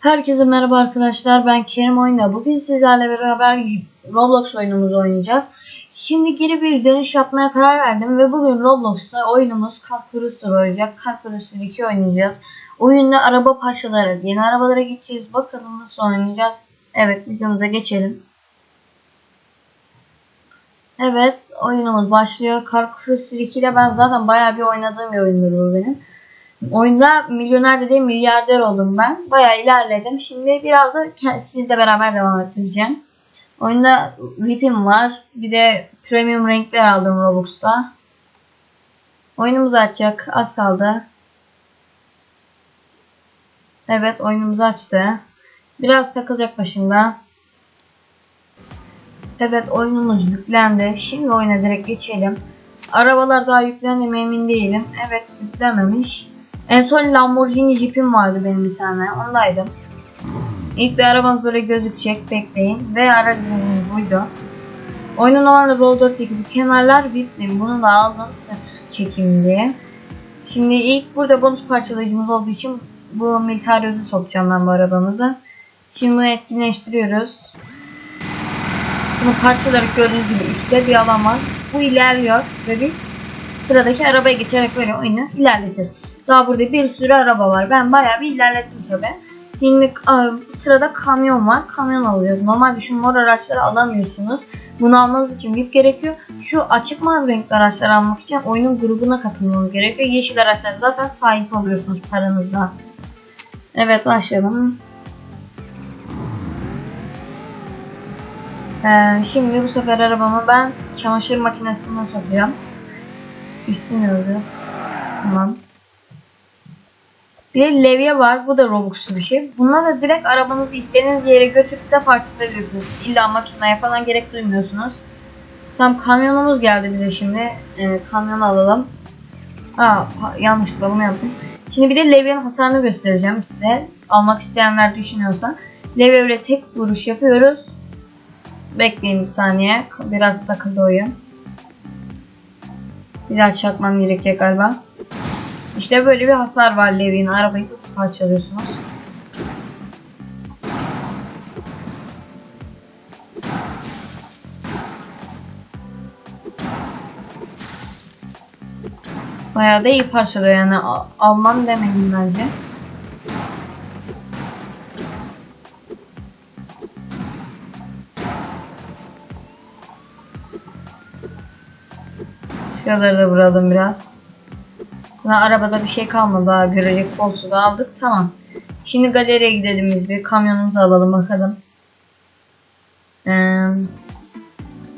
Herkese merhaba arkadaşlar. Ben Kerim Oyna. Bugün sizlerle beraber Roblox oyunumuzu oynayacağız. Şimdi geri bir dönüş yapmaya karar verdim ve bugün Roblox'ta oyunumuz Car Cruiser olacak. Car Cruiser 2 oynayacağız. Oyunda araba parçaları, yeni arabalara gideceğiz. Bakalım nasıl oynayacağız. Evet, videomuza geçelim. Evet, oyunumuz başlıyor. Car Cruiser 2 ile ben zaten bayağı bir oynadığım bir oyundur bu benim. Oyunda milyoner dediğim milyarder oldum ben. Bayağı ilerledim. Şimdi biraz da sizle beraber devam ettireceğim. Oyunda VIP'im var. Bir de premium renkler aldım Robux'ta. Oyunumuzu açacak. Az kaldı. Evet oyunumuzu açtı. Biraz takılacak başında. Evet oyunumuz yüklendi. Şimdi oyuna direkt geçelim. Arabalar daha yüklendi mi emin değilim. Evet yüklememiş. En son Lamborghini Jeep'im vardı benim bir tane. Ondaydım. İlk bir arabamız böyle gözükecek. Bekleyin. Ve aracımız buydu. Oyunun normalde Roll 4'teki bu kenarlar bitti. Bunu da aldım sırf çekim diye. Şimdi ilk burada bonus parçalayıcımız olduğu için bu Militarios'u sokacağım ben bu arabamızı. Şimdi bunu etkinleştiriyoruz. Bunu parçalarak gördüğünüz gibi üstte bir alan var. Bu ilerliyor ve biz sıradaki arabaya geçerek böyle oyunu ilerletir. Daha burada bir sürü araba var. Ben bayağı bir ilerlettim tabi. Şimdi sırada kamyon var. Kamyon alacağız. Normalde şu mor araçları alamıyorsunuz. Bunu almanız için VIP gerekiyor. Şu açık mavi renkli araçları almak için oyunun grubuna katılmanız gerekiyor. Yeşil araçlara zaten sahip oluyorsunuz paranızla. Evet başlayalım. Ee, şimdi bu sefer arabamı ben çamaşır makinesine sokacağım. Üstüne yazıyor. Tamam. Bir de levye var. Bu da Robux'lu bir şey. Bununla da direkt arabanızı istediğiniz yere götürüp de parçalayabilirsiniz. İlla makineye falan gerek duymuyorsunuz. Tam kamyonumuz geldi bize şimdi. Ee, kamyonu alalım. Aa, yanlışlıkla bunu yaptım. Şimdi bir de levyenin hasarını göstereceğim size. Almak isteyenler düşünüyorsa. Levye böyle tek vuruş yapıyoruz. Bekleyin bir saniye. Biraz takıldı oyun. Bir daha çakmam gerekecek galiba. İşte böyle bir hasar var Levi'nin. Arabayı nasıl parçalıyorsunuz? Bayağı da iyi parçalıyor yani. Al- Almam demedim bence. Şuraları da vuralım biraz. Daha arabada bir şey kalmadı daha görecek koltuğu da aldık tamam. Şimdi galeriye gidelim biz bir kamyonumuzu alalım bakalım. Ee,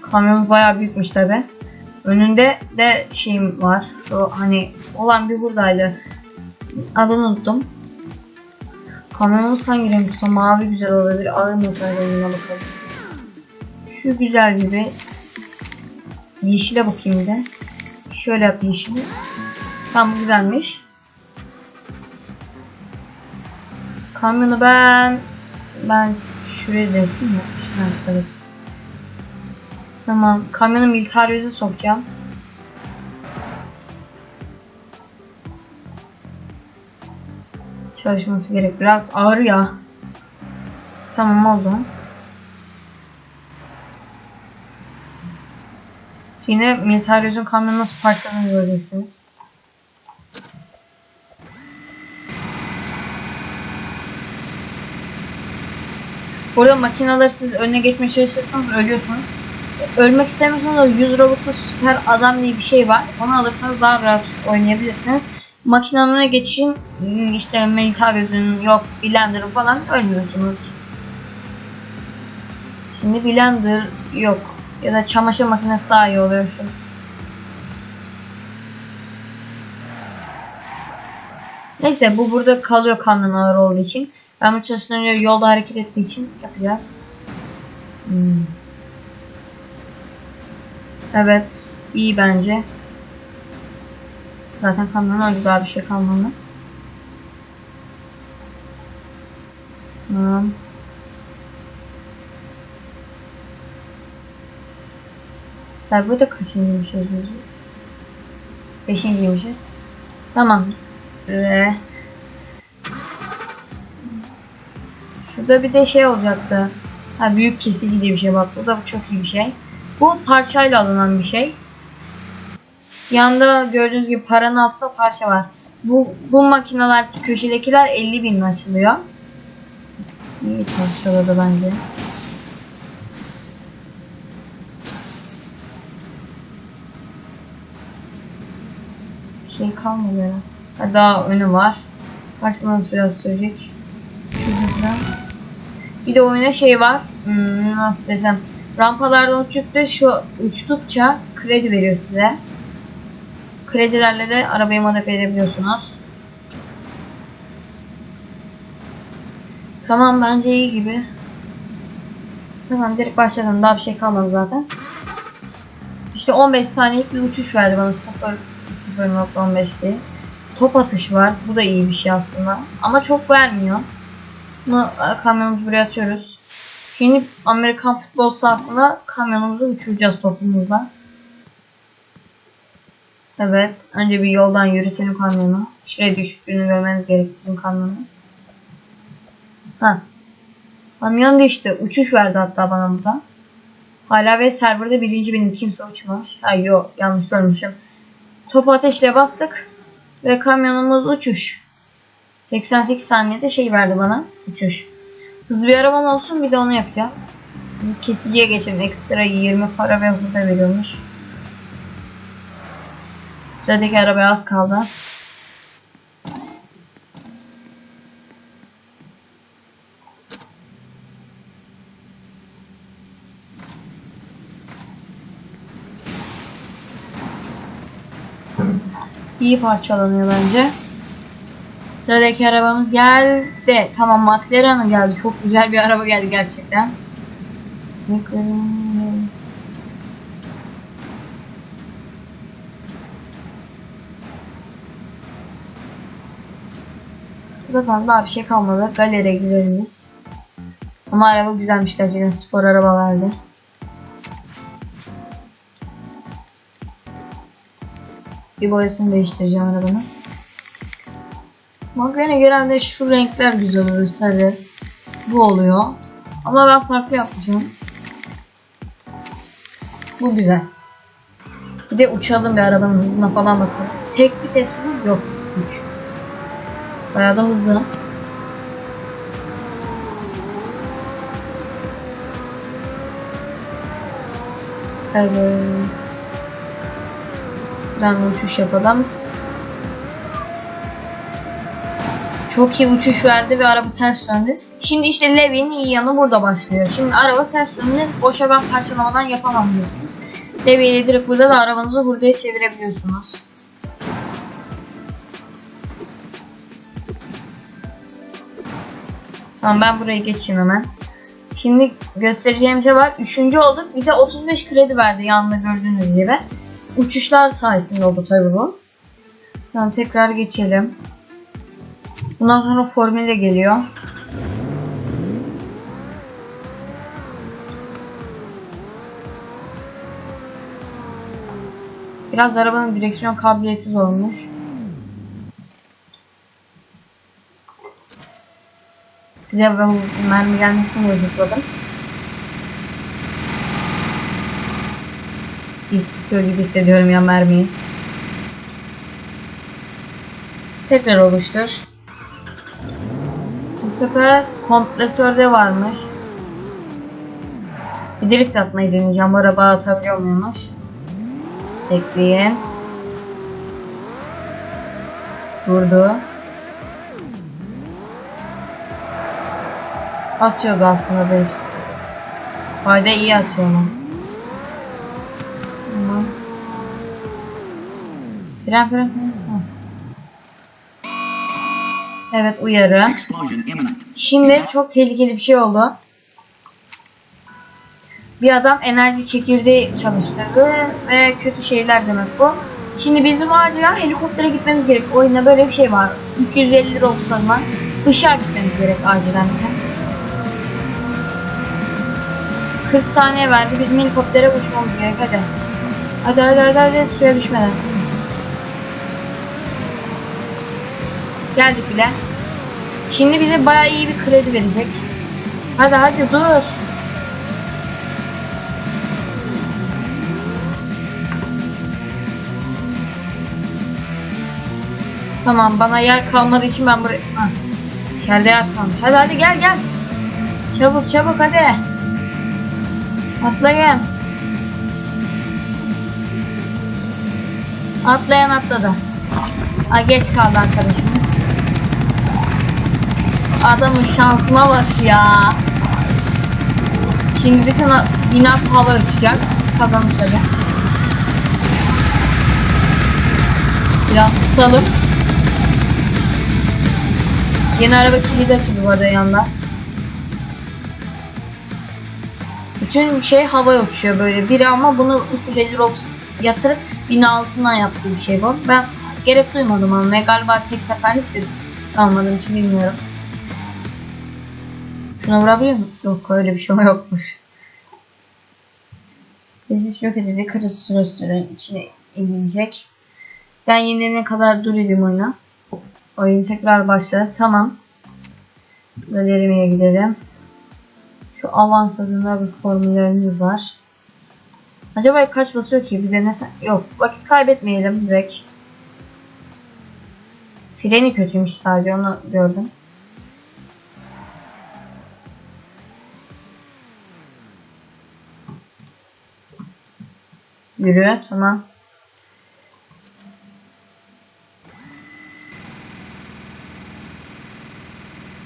kamyonumuz bayağı büyükmüş tabi. Önünde de şeyim var. Şu hani olan bir buradaydı. Adını unuttum. Kamyonumuz hangi renk olsa mavi güzel olabilir. Ağır mesela rengine bakalım. Şu güzel gibi. Yeşile bakayım de. Şöyle yap yeşili. Tam güzelmiş. Kamyonu ben ben şuraya resim yapmışım. Evet. Tamam. Kamyonu militaryöze sokacağım. Çalışması gerek. Biraz ağır ya. Tamam oldu. Yine militaryozun kamyonu nasıl parçaladığını göreceksiniz. Burada makinaları siz önüne geçmeye çalışırsanız ölüyorsunuz. Ölmek istemiyorsanız da 100 Robux'a süper adam diye bir şey var. Onu alırsanız daha rahat oynayabilirsiniz. Önüne geçin hmm, işte Meditabez'in yok Blender'ın falan ölmüyorsunuz. Şimdi Blender yok. Ya da çamaşır makinesi daha iyi oluyor şu. Neyse bu burada kalıyor kamyon ağır olduğu için. Ben bu çalışmaları yolda hareket ettiği için yapacağız. Hmm. Evet, iyi bence. Zaten öyle daha bir şey kalmadı. Tamam. Servo'da kaçıncıymışız biz? Beşinciymişiz. Tamam. Ve Şurada bir de şey olacaktı. Ha büyük kesici diye bir şey bak. Bu da çok iyi bir şey. Bu parçayla alınan bir şey. Yanda gördüğünüz gibi paranın altında parça var. Bu, bu makineler köşedekiler 50 bin açılıyor. İyi parçaladı bence. Şey kalmadı herhalde. Ha, daha önü var. Parçalanması biraz sürecek. Şurada. Bir de oyuna şey var. Hmm, nasıl desem. Rampalardan uçtukça şu uçtukça kredi veriyor size. Kredilerle de arabayı modifiye edebiliyorsunuz. Tamam bence iyi gibi. Tamam direkt başladım. Daha bir şey kalmadı zaten. İşte 15 saniyelik bir uçuş verdi bana 0 0.15 diye. Top atış var. Bu da iyi bir şey aslında. Ama çok vermiyor. Bunu e, kamyonumuzu buraya atıyoruz. Şimdi Amerikan futbol sahasında kamyonumuzu uçuracağız topumuzla. Evet. Önce bir yoldan yürütelim kamyonu. Şuraya düştüğünü görmeniz gerek bizim kamyonu. Ha. Kamyon düştü. Uçuş verdi hatta bana burada. Hala ve serverda birinci benim kimse uçmamış. Ha yok yanlış görmüşüm. Topu ateşle bastık. Ve kamyonumuz uçuş. 88 saniyede şey verdi bana. Uçuş. Hızlı bir arabam olsun bir de onu yapacağım. Kesiciye geçelim. Ekstra 20 para ve hızlı da veriyormuş. Sıradaki arabaya az kaldı. İyi parçalanıyor bence. Sıradaki arabamız geldi. Tamam McLaren geldi. Çok güzel bir araba geldi gerçekten. McLaren. Zaten daha bir şey kalmadı. Galeriye gidelim. Ama araba güzelmiş gerçekten. Spor araba verdi. Bir boyasını değiştireceğim arabanın. McLaren'e genelde şu renkler güzel oluyor. Sarı. Bu oluyor. Ama ben farklı yapacağım. Bu güzel. Bir de uçalım bir arabanın hızına falan bakalım. Tek bir test mi? Yok. 3. Bayağı da hızlı. Evet. Ben uçuş yapalım. Çok iyi uçuş verdi ve araba ters döndü. Şimdi işte Levi'nin iyi yanı burada başlıyor. Şimdi araba ters döndü. Boşa ben parçalamadan yapamam diyorsunuz. Levi ile direkt burada da arabanızı buraya çevirebiliyorsunuz. Tamam ben buraya geçeyim hemen. Şimdi göstereceğim şey var. Üçüncü olduk. Bize 35 kredi verdi yanında gördüğünüz gibi. Uçuşlar sayesinde oldu tabi bu. Tamam tekrar geçelim. Bundan sonra formüle geliyor. Biraz arabanın direksiyon kabiliyeti zormuş. Bize bu mermi gelmesini de zıpladım. Bir gibi hissediyorum ya mermiyi. Tekrar oluştur. Sefer kompresörde varmış. Bir drift atmayı deneyeceğim. Araba atabiliyor muymuş? Bekleyin. Durdu. Atıyordu aslında drift. Fayda iyi atıyor onu. Tamam. Fren fren fren. Evet uyarı. Şimdi çok tehlikeli bir şey oldu. Bir adam enerji çekirdeği çalıştırdı ve kötü şeyler demek bu. Şimdi bizim var ya helikoptere gitmemiz gerek. Oyunda böyle bir şey var. 250 lira olsa da ışığa gitmemiz gerek acilen bizim. 40 saniye verdi. Bizim helikoptere uçmamız gerek. Hadi. Hadi hadi hadi, hadi. suya düşmeden. Geldik bile. Şimdi bize bayağı iyi bir kredi verecek. Hadi hadi dur. Tamam bana yer kalmadığı için ben buraya... Hah. İçeride. Hadi hadi gel gel. Çabuk çabuk hadi. Atlayın. Atlayan atladı. Aa, geç kaldı arkadaşımız. Adamın şansına bak ya. Şimdi bütün o bina hava uçacak. Biz kazandık tabi. Biraz kısalım. Yeni araba kilidi açıldı bu arada yanında. Bütün şey havaya uçuyor böyle. Biri ama bunu 350 Robux yatırıp bina altından yaptığı bir şey bu. Ben gerek duymadım ama galiba tek seferlik de almadığım için bilmiyorum. Şuna vurabiliyor mu? Yok öyle bir şey yokmuş. Leziz yok edildi. Karısı süresi içine inecek. Ben yenilene kadar durayım oyuna. Oyun tekrar başladı. Tamam. Galerimiye gidelim. Şu avans adında bir formüllerimiz var. Acaba kaç basıyor ki? Bir denesen. Yok. Vakit kaybetmeyelim direkt. Freni kötüymüş sadece onu gördüm. Yürü. Tamam.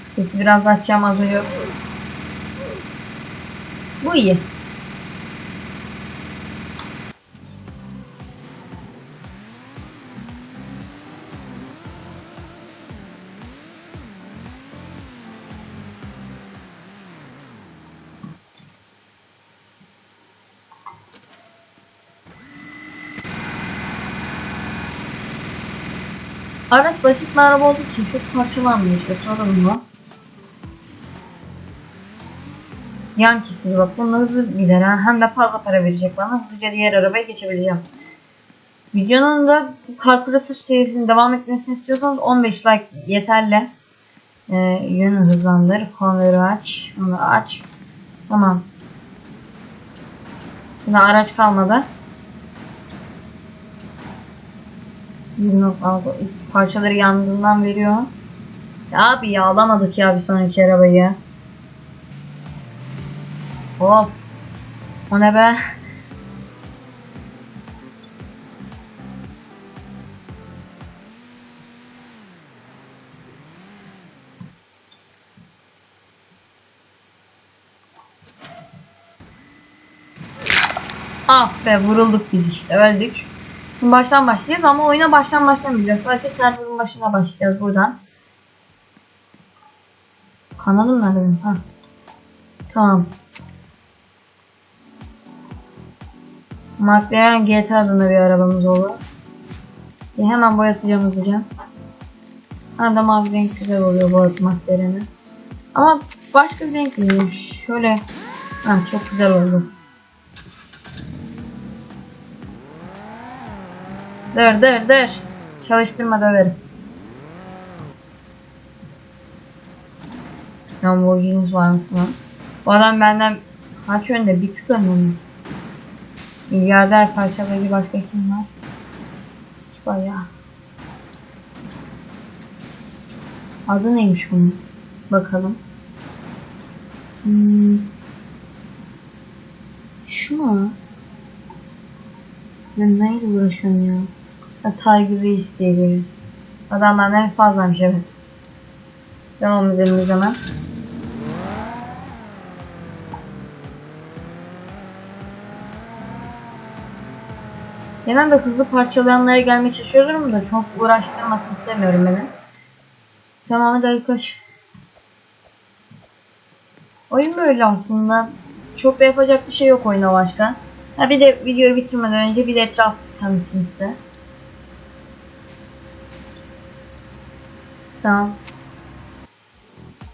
Sesi biraz açacağım az önce. Bu iyi. Araç basit bir araba olduğu için çok parçalanmıyor işte sorun bu. Yan kesici bak bunda hızlı gider ha. hem de fazla para verecek bana hızlıca diğer arabaya geçebileceğim. Videonun da Carcross'ı serisinin devam etmesini istiyorsanız 15 like yeterli. Ee, yönü hızlandır. Konveri aç. Onu aç. Tamam. Şimdi araç kalmadı. 1.6 parçaları yandığından veriyor. Ya abi yağlamadık ya bir sonraki arabayı. Of. O ne be? Ah be vurulduk biz işte öldük. Baştan başlayacağız ama oyuna baştan başlamayacağız. Sadece server'ın başına başlayacağız buradan. Kanalım nerede benim? Ha. Tamam. McLaren GT adında bir arabamız olur. Ya hemen boyatacağım hızlıca. Arada mavi renk güzel oluyor bu McLaren'e. Ama başka bir renk mi? Şöyle. Ha, çok güzel oldu. Dur dur dur. Çalıştırma döverim. Lamborghini'niz var mı. Bu adam benden kaç önde? Bir tık önde mi? Milyarder parçaları başka kim var? Bayağı. Adı neymiş bunun? Bakalım. Hmm. Şu mu? Ben neyle uğraşıyorum ya? Tiger Reis diye biri. Adam benden fazlamış evet. Devam edelim o zaman. Genelde hızlı parçalayanlara gelmeye çalışıyorum da çok uğraştırmasını istemiyorum beni. Tamam hadi yaklaş. Oyun böyle aslında. Çok da yapacak bir şey yok oyuna başka. Ha bir de videoyu bitirmeden önce bir de etraf tanıtayım size. Tamam.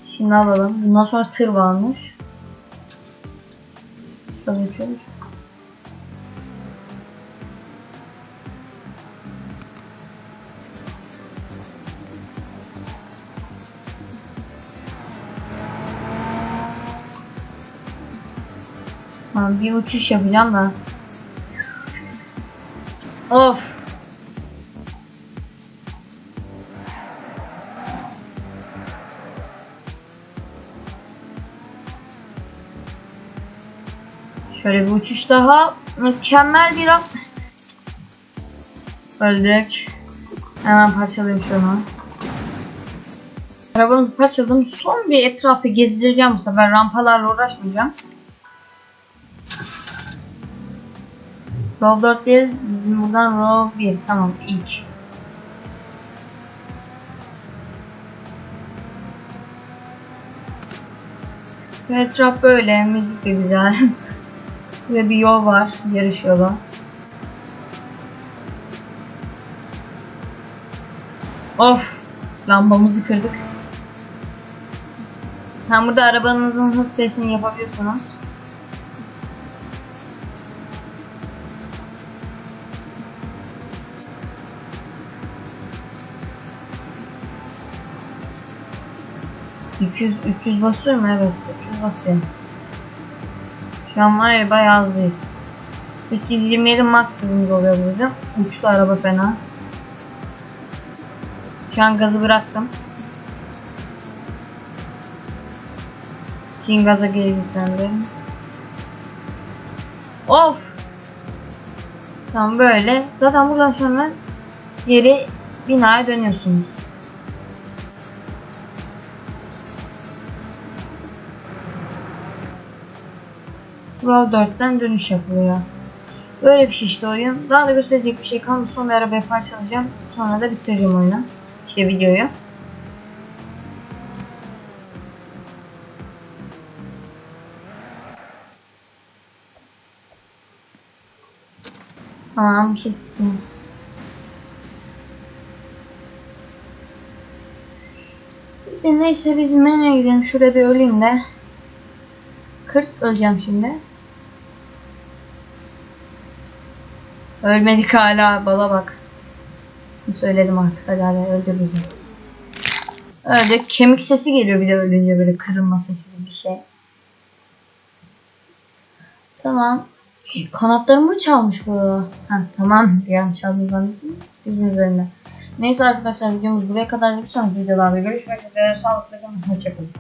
Şimdi alalım. Bundan sonra tır varmış. Tabii ki. Bir uçuş yapacağım da. Of. Şöyle bir uçuş daha. Mükemmel bir an. Öldük. Hemen parçalayayım şunu. Arabamızı parçaladım. Son bir etrafı gezdireceğim bu sefer. Rampalarla uğraşmayacağım. Roll 4 değil. Bizim buradan roll 1. Tamam ilk. Etraf böyle. Müzik de güzel. Ve bir yol var. Yarış yolu. Of. Lambamızı kırdık. Ha burada arabanızın hız testini yapabiliyorsunuz. ...200, 300 basıyor mu? Evet, 300 basıyor. Şu an var ya bayağı hızlıyız. 327 max hızımız oluyor bu bizim. Uçtu araba fena. Şu an gazı bıraktım. Şimdi gaza geri yüklendim. Of! Tamam böyle. Zaten buradan sonra geri binaya dönüyorsunuz. Roll 4'ten dönüş yapılıyor. Böyle bir şey işte oyun. Daha da gösterecek bir şey kalmadı. Son bir arabayı parçalayacağım. Sonra da bitireceğim oyunu. İşte videoyu. Tamam kesin. E, neyse biz menüye gidelim. Şurada bir öleyim de. 40 öleceğim şimdi. Ölmedik hala bala bak. Söyledim artık hadi hadi öldür bizi. Öldük. Kemik sesi geliyor bir de ölünce böyle kırılma sesi gibi bir şey. Tamam. Kanatlarımı mı çalmış bu? Ha tamam. Yani çaldım zannettim. Yüzün üzerinde. Neyse arkadaşlar videomuz buraya kadar. Bir sonraki videolarda görüşmek üzere. Sağlıkla kalın. Hoşçakalın.